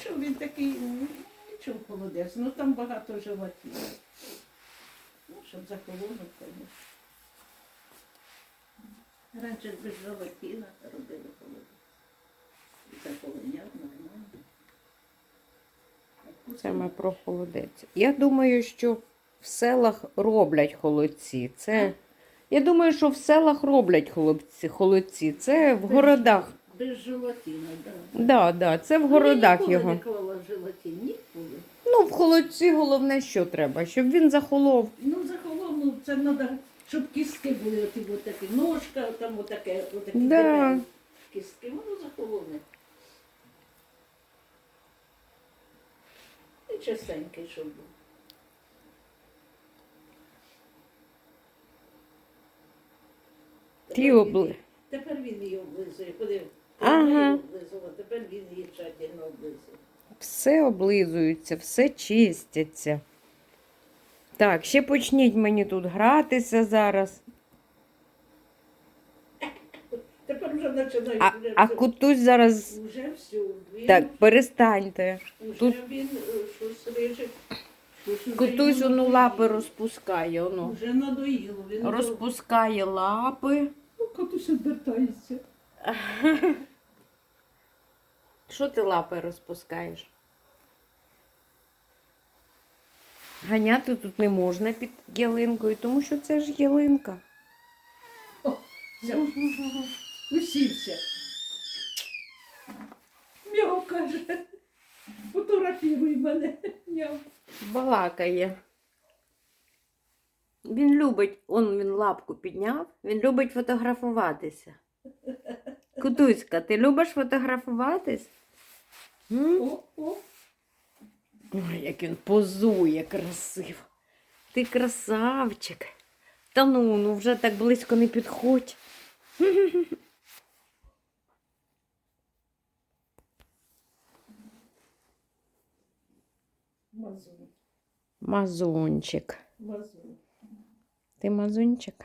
Нічого, він такий, ну, нічого холодець, ну там багато желатину. Ну, щоб захолонув, звісно. Раніше без желатина робили холодець. І захолоняв нормально. Це ми про холодець. Я думаю, що в селах роблять холодці. Це... Я думаю, що в селах роблять холодці. холодці. Це в городах. Без желатина, так. Да. Да, да, це в городах ніколи його. не клала желатин, ніколи. Ну, в холодці головне, що треба, щоб він захолов. Ну, захолов, ну, це треба, щоб кістки були, оті от такі, ножка, там отаке, отакі Да. дерев'яні кістки, воно захолоне. І чистенький, щоб був. Ті Тепер він обли. Тепер він її облизує. Ага. ага. облизував, тепер він її тщательно облизує. Все облизується, все чистяться. Так, ще почніть мені тут гратися зараз. Тепер вже починають. А, вже а все. кутусь зараз. Уже все. Він, Так, перестаньте. уже тут- він е, щось щось Кутусь воно лапи розпускає. Воно. Уже надоїло. Він Розпускає лапи. Ну, Катусь обертається. Що ти лапи розпускаєш? Ганяти тут не можна під ялинкою, тому що це ж ялинка. Все. Усівся. Мяу каже. Фотографіруй мене. Мяу. Балакає. Він любить, он він лапку підняв, він любить фотографуватися. Кутуська, ти любиш фотографуватись? М? О, о. Ой, як він позує красиво. Ти красавчик. Та ну, ну вже так близько не підходь. Мазун. Мазунчик. Мазун. Ти мазунчик?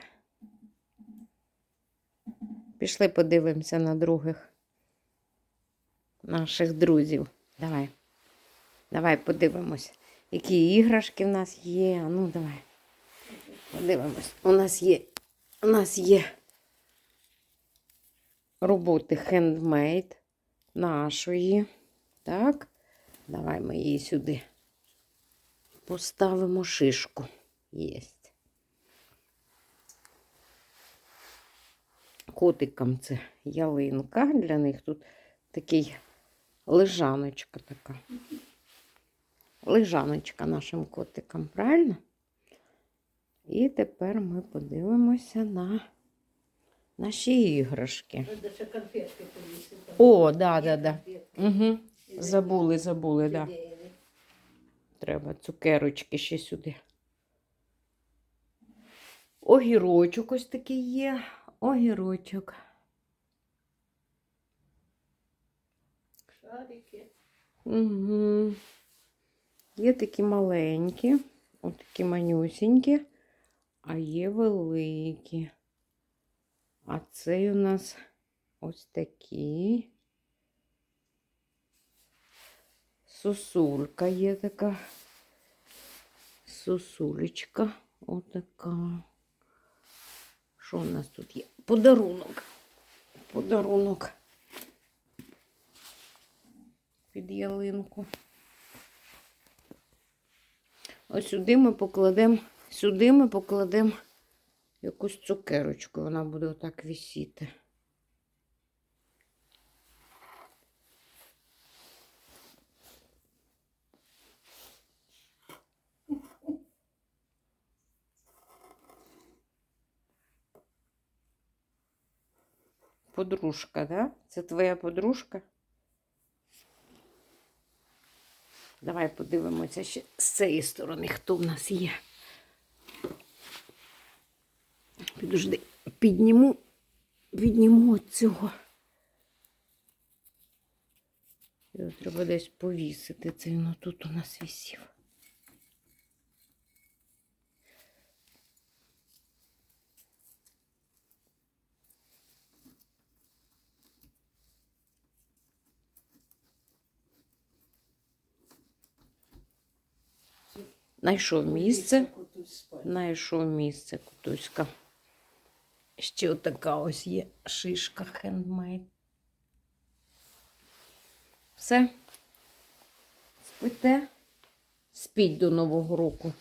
Пішли подивимося на других наших друзів. Давай. Давай подивимось, які іграшки в нас є. А Ну, давай. Подивимось. У нас є. У нас є роботи хендмейд нашої. Так. Давай ми її сюди поставимо шишку. Єсть. Котикам це ялинка. Для них тут такий лежаночка така. Лежаночка нашим котикам, правильно? І тепер ми подивимося на наші іграшки. О, да, да, да. Угу. Забули, забули, да. Треба цукерочки ще сюди. Огірочок ось такий є. Огірочок. Шарики. Угу. Є такі маленькі, от такі манюсінькі, а є великі. А цей у нас ось такі. Сосулька є така. Сосулечка. Отака. Що у нас тут є? Подарунок. Подарунок. Під ялинку. Ось сюди ми покладемо, сюди ми покладемо якусь цукерочку. Вона буде отак висіти. Подружка, да? Це твоя подружка? Давай подивимося ще з цієї сторони, хто в нас є. Підожди, підніму, підніму от цього. Його треба десь повісити. Це він тут у нас висів. Знайшов місце. Знайшов місце кутуська. Ще отака ось є шишка хендмейд. Все. Спите. Спіть до Нового року.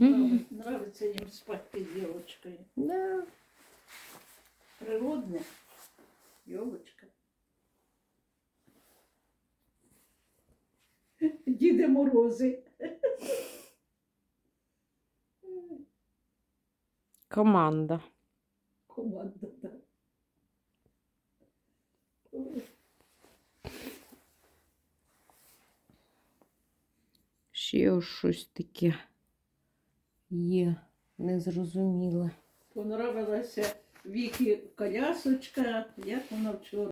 Нравиться їм спати під дівочкою. Да. Природне. Йолочка. Діде морози. Команда. Команда, так. Ще ось щось таке є незрозуміле. Понравилася Вікі колясочка, як вона вчора